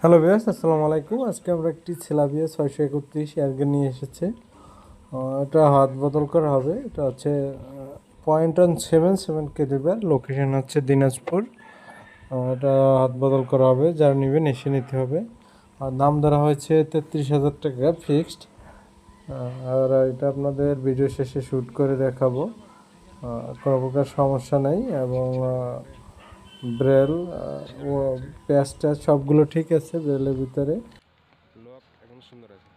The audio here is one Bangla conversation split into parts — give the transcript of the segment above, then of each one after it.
হ্যালো বিয়াস আসসালামু আলাইকুম। আজকে আমরা একটি ছেলাবিয়া ছয়শো একত্রিশ এয়ারগে নিয়ে এসেছে। এটা হাত বদল করা হবে। এটা হচ্ছে point on seven seven calibre location হচ্ছে দিনাজপুর। এটা হাত বদল করা হবে, যারা নেবেন এসে নিতে হবে। আর দাম ধরা হয়েছে তেত্রিশ হাজার টাকা ফিক্সড আর এটা আপনাদের ভিডিও শেষে শ্যুট করে দেখাবো। কোনো প্রকার সমস্যা নেই এবং ব্রেল ও প্যাচ ট্যাচ সবগুলো ঠিক আছে ব্রেলের ভিতরে লক এখন সুন্দর আছে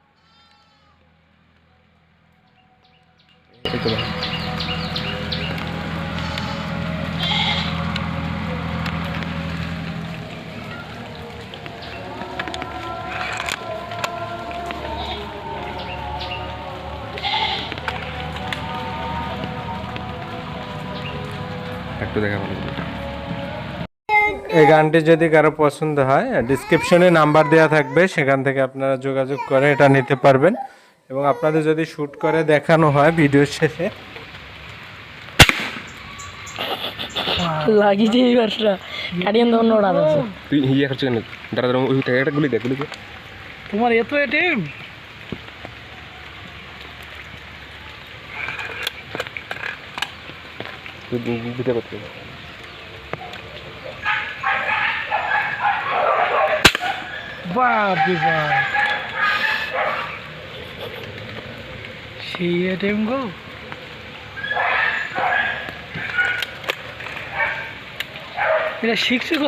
একটু দেখা ভালো। এই গানটি যদি কারও পছন্দ হয় ডিসক্রিপশনে নাম্বার দেওয়া থাকবে সেখান থেকে আপনারা যোগাযোগ করে এটা নিতে পারবেন। এবং আপনাদের যদি শ্যুট করে দেখানো হয় ভিডিও শেষে। লাগিয়েছে এই বাসটা কাটিয়ে অন্য ওড়া আছে। তুই ইয়ে করছিস কেন দাঁড়া দাঁড়া ওই একটা গুলি দেখ গুলি তোমার এত দু- দুটা করতে বাপ রে বাপ। সেই গো এটা শিখছে কত